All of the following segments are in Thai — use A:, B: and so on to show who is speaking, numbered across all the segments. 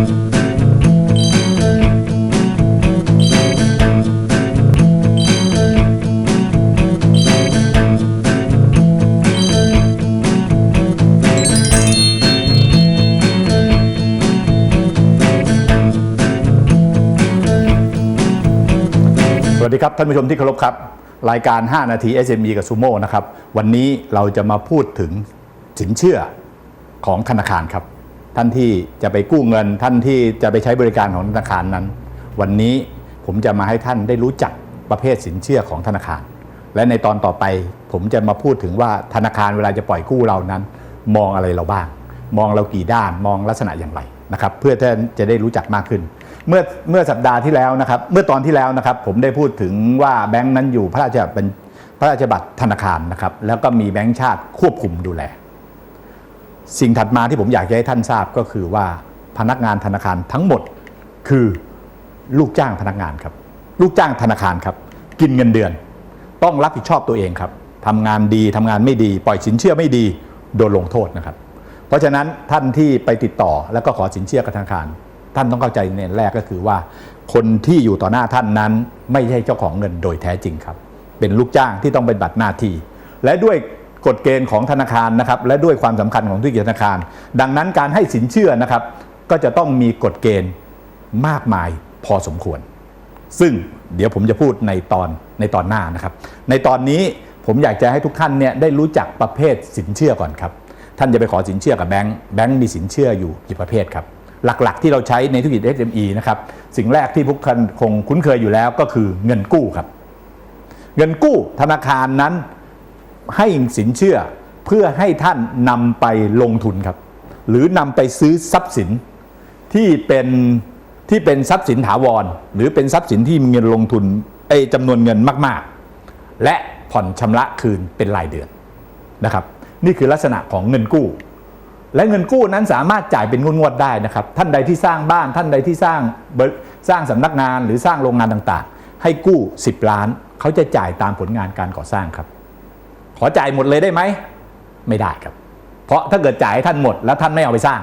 A: สวัสดีครับ ท่านผู้ชมที่เคารพครับ รายการ 5 นาที SME กับซูโม่นะครับ วันนี้เราจะมาพูดถึงสินเชื่อของธนาคารครับ ท่านที่จะไปกู้เงิน ท่านที่จะไปใช้บริการของธนาคารนั้น วันนี้ผมจะมาให้ท่านได้รู้จักประเภทสินเชื่อของธนาคาร และในตอนต่อไป ผมจะมาพูดถึงว่าธนาคารเวลาจะปล่อยกู้เรานั้น มองอะไรเราบ้าง มองเรากี่ด้านมองลักษณะอย่างไรนะครับเพื่อท่านจะได้รู้จักมากขึ้น เมื่อเมื่อสัปดาห์ที่แล้วนะครับเมื่อตอนที่แล้วนะครับผมได้พูดถึงว่าแบงค์นั้นอยู่พระราชบัญพระราชบัตรธนาคารนะครับแล้วก็มีแบงค์ชาติควบคุมดูแล สิ่งถัดมาที่ผมอยากจะให้ท่านทราบก็คือว่าพนักงานธนาคารทั้งหมดคือลูกจ้างพนักงานครับ ลูกจ้างธนาคารครับ กินเงินเดือน ต้องรับผิดชอบตัวเองครับทำงานดีทำงานไม่ดี ปล่อยสินเชื่อไม่ดีโดนลงโทษนะครับ เพราะฉะนั้นท่านที่ไปติดต่อแล้วก็ขอสินเชื่อกับธนาคาร ท่านต้องเข้าใจในแรกก็คือว่า คนที่อยู่ต่อหน้าท่านนั้น ไม่ใช่เจ้าของเงินโดยแท้จริงครับ เป็นลูกจ้างที่ต้องเป็นบัตรหน้าที่และด้วย กฎเกณฑ์ของธนาคารนะครับและด้วยความสำคัญของธุรกิจธนาคาร ดังนั้นการให้สินเชื่อนะครับ ก็จะต้องมีกฎเกณฑ์มากมายพอสมควร ซึ่งเดี๋ยวผมจะพูดในตอนในตอนหน้านะครับ ในตอนนี้ผมอยากจะให้ทุกท่านเนี่ยได้รู้จักประเภทสินเชื่อก่อนครับท่านจะไปขอสินเชื่อกับแบงค์แบงค์มีสินเชื่ออยู่กี่ประเภทครับหลักๆ ที่เราใช้ในธุรกิจ SME นะครับสิ่งแรกที่พวกท่านคงคุ้นเคยอยู่แล้วก็คือเงินกู้ครับ เงินกู้ธนาคารนั้น ให้สินเชื่อเพื่อให้ท่านนำไปลงทุนครับ หรือนำไปซื้อทรัพย์สินที่เป็นที่เป็นทรัพย์สินถาวร หรือเป็นทรัพย์สินที่มีเงินลงทุนไอ้จำนวนเงินมาก ๆ และผ่อนชำระคืนเป็นรายเดือนนะครับ นี่คือลักษณะของเงินกู้ และเงินกู้นั้นสามารถจ่ายเป็นงวดๆได้นะครับ ท่านใดที่สร้างบ้านท่านใดที่สร้างสร้างสำนักงานหรือสร้างโรงงานต่างๆ ให้กู้ 10 ล้านเขาจะจ่ายตามผลงานการก่อสร้างครับ ขอจ่ายหมดเลยได้ไหม ไม่ได้ครับ เพราะถ้าเกิดจ่ายให้ท่านหมดแล้วท่านไม่เอาไปสร้าง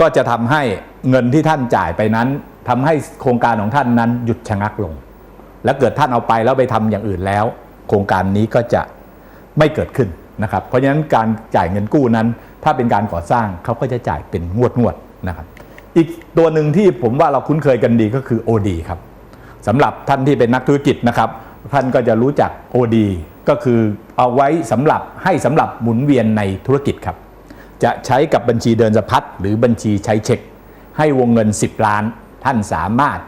A: ก็จะทำให้เงินที่ท่านจ่ายไปนั้นทำให้โครงการของท่านนั้นหยุดชะงักลง และเกิดท่านเอาไปแล้วไปทำอย่างอื่นแล้ว โครงการนี้ก็จะไม่เกิดขึ้นนะครับ เพราะฉะนั้นการจ่ายเงินกู้นั้น ถ้าเป็นการก่อสร้างเขาก็จะจ่ายเป็นงวดงวดๆนะครับ อีกตัวหนึ่งที่ผมว่าเราคุ้นเคยกันดีก็คือ OD ครับสำหรับท่านที่เป็นนักธุรกิจนะครับ ท่านก็จะรู้จัก OD ก็คือเอาไว้สำหรับให้สำหรับหมุนเวียนในธุรกิจครับ จะใช้กับบัญชีเดินสะพัดหรือบัญชีใช้เช็ค ให้วงเงิน 10 ล้าน ท่านสามารถ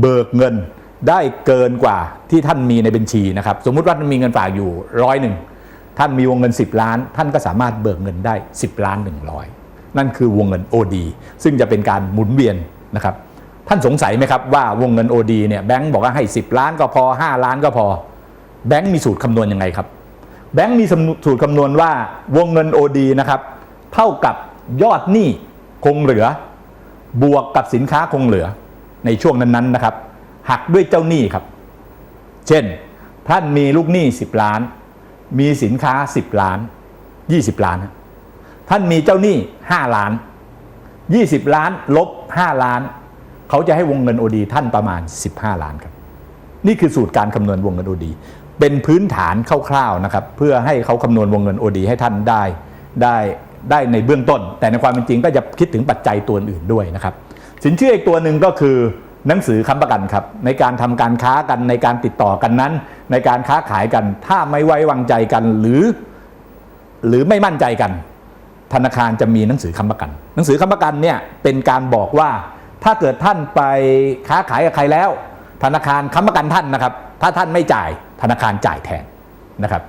A: เบิกเงินได้เกินกว่าที่ท่านมีในบัญชีนะครับ สมมุติว่ามีเงินฝากอยู่ร้อยหนึ่งท่านมีวงเงิน 10 ล้าน ท่านก็สามารถเบิกเงินได้ 10 ล้าน 100 นั่นคือวงเงิน OD ซึ่งจะเป็นการหมุนเวียนนะครับ ท่านสงสัยไหมครับว่าวงเงิน OD เนี่ยแบงก์บอกว่าให้ 10 ล้านก็พอ 5 ล้านก็พอ แบงก์มีสูตรคำนวณยังไงครับ แบงก์มีสูตรคำนวณว่าวงเงิน OD นะครับเท่ากับยอดหนี้คงเหลือ บวกกับสินค้าคงเหลือในช่วงนั้นๆนะครับ หักด้วยเจ้าหนี้ครับ เช่น ท่านมีลูกหนี้ 10 ล้าน มีสินค้า 10 ล้าน 20 ล้าน ท่านมีเจ้าหนี้ 5 ล้าน 20 ล้านลบ 5 ล้าน เขาจะให้วงเงิน OD ท่านประมาณ 15 ล้านครับ นี่คือสูตรการคำนวณวงเงิน OD เป็นพื้นฐานคร่าวๆนะครับเพื่อให้เขาคำนวณวงเงิน OD ให้ท่านได้ได้ได้ในเบื้องต้น แต่ในความเป็นจริงก็จะคิดถึงปัจจัยตัวอื่นด้วยนะครับ สินเชื่ออีกตัวหนึ่งก็คือหนังสือค้ำประกันครับ ในการทำการค้ากันในการติดต่อกันนั้น ในการค้าขายกัน ถ้าไม่ไว้วางใจกันหรือ หรือไม่มั่นใจกัน ธนาคารจะมีหนังสือค้ำประกัน หนังสือค้ำประกันเนี่ยเป็นการบอกว่า ถ้าเกิดท่านไปค้าขายกับใครแล้ว ธนาคารค้ำประกันท่านนะครับ ถ้าท่านไม่จ่ายธนาคารจ่ายแทนนะครับ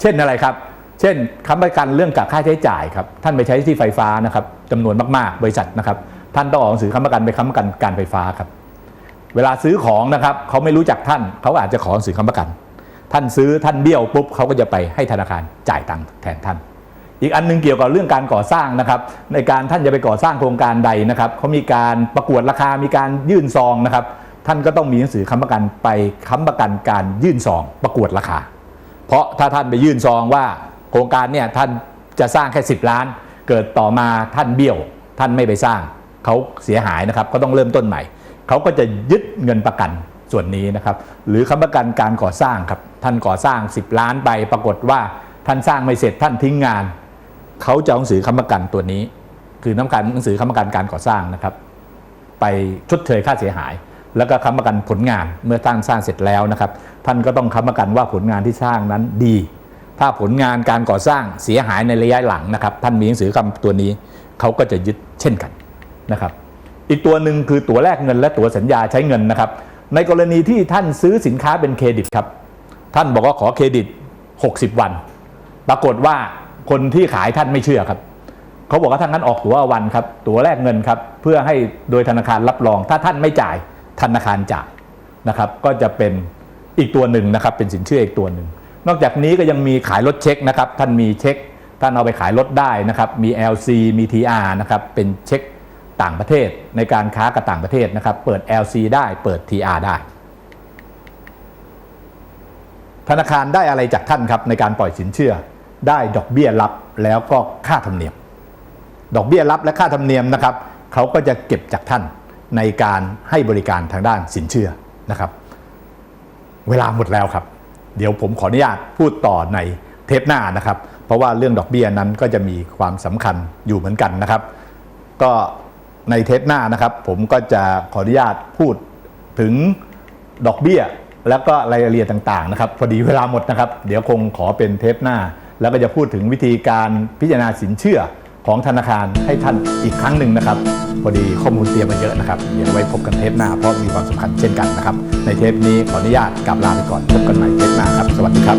A: เช่นอะไรครับ เช่นค้ำประกันเรื่องกับค่าใช้จ่ายครับ ท่านไปใช้ที่ไฟฟ้านะครับจำนวนมากๆ บริษัทนะครับ ท่านต้องออกหนังสือค้ำประกันไปค้ำประกันการไฟฟ้าครับ เวลาซื้อของนะครับเขาไม่รู้จักท่านเขาอาจจะขอหนังสือค้ำประกัน ท่านซื้อท่านเบี้ยวปุ๊บเขาก็จะไปให้ธนาคารจ่ายตังค์แทนท่าน อีกอันหนึงเกี่ยวกับเรื่องการก่อสร้างนะครับในการท่านจะไปก่อสร้างโครงการใดนะครับเขามีการประกวดราคามีการยื่นซองนะครับท่านก็ต้องมีหนังสือค้ำประกันไปค้ำประกันการยื่นซองประกวดราคา เพราะถ้าท่านไปยื่นซองว่าโครงการเนี่ยท่านจะสร้างแค่ 10 ล้าน เกิดต่อมาท่านเบี้ยว ท่านไม่ไปสร้างเขาเสียหายนะครับก็ต้องเริ่มต้นใหม่เขาก็จะยึดเงินประกันส่วนนี้นะครับ หรือค้ำประกันการก่อสร้างครับท่านก่อสร้าง 10 ล้านไปปรากฏว่าท่านสร้างไม่เสร็จท่านทิ้งงาน เขาจะเอาหนังสือค้ำประกันตัวนี้ คือน้ำการหนังสือค้ำประกันการก่อสร้างนะครับ ไปชดเชยค่าเสียหาย แล้วก็ค้ำประกันผลงานเมื่อตั้งสร้างเสร็จแล้วนะครับ ท่านก็ต้องค้ำประกันว่าผลงานที่สร้างนั้นดี ถ้าผลงานการก่อสร้างเสียหายในระยะหลังนะครับ ท่านมีหนังสือคำตัวนี้เขาก็จะยึดเช่นกันนะครับ อีกตัวหนึ่งคือตั๋วแลกเงิน และตั๋วสัญญาใช้เงินนะครับ ในกรณีที่ท่านซื้อสินค้าเป็นเครดิตครับ ท่านบอกว่าขอเครดิต 60 วัน ปรากฏว่า คนที่ขายท่านไม่เชื่อครับเขาบอกว่าถ้างั้นออกตั๋ววันครับ ตั๋วแลกเงินครับ เพื่อให้โดยธนาคารรับรอง ถ้าท่านไม่จ่ายธนาคารจ่ายนะครับ ก็จะเป็นอีกตัวหนึ่งนะครับ เป็นสินเชื่ออีกตัวหนึ่งนอกจากนี้ก็ยังมีขายรถเช็คนะครับ ท่านมีเช็ค ท่านเอาไปขายรถได้นะครับ มี LC มี TR นะครับ เป็นเช็คต่างประเทศในการค้ากับต่างประเทศนะครับ เปิด LC ได้ เปิด TR ได้ ธนาคารได้อะไรจากท่านครับในการปล่อยสินเชื่อ ได้ดอกเบี้ยรับแล้วก็ค่าธรรมเนียม ดอกเบี้ยรับและค่าธรรมเนียมนะครับเขาก็จะเก็บจากท่านในการให้บริการทางด้านสินเชื่อนะครับ เวลาหมดแล้วครับ เดี๋ยวผมขออนุญาตพูดต่อในเทปหน้านะครับ เพราะว่าเรื่องดอกเบี้ยนั้นก็จะมีความสำคัญอยู่เหมือนกันนะครับ ก็ในเทปหน้านะครับ ผมก็จะขออนุญาตพูดถึงดอกเบี้ย แล้วก็รายละเอียดต่างๆนะครับ พอดีเวลาหมดนะครับ เดี๋ยวคงขอเป็นเทปหน้า แล้วก็จะพูดถึงวิธีการพิจารณาสินเชื่อของธนาคารให้ท่านอีกครั้งหนึ่งนะครับ พอดีข้อมูลเตรียมมาเยอะนะครับ เดี๋ยวไว้พบกันเทปหน้าเพราะมีความสำคัญเช่นกันนะครับ ในเทปนี้ขออนุญาตกลับลาไปก่อนพบกันใหม่เทปหน้าครับ สวัสดีครับ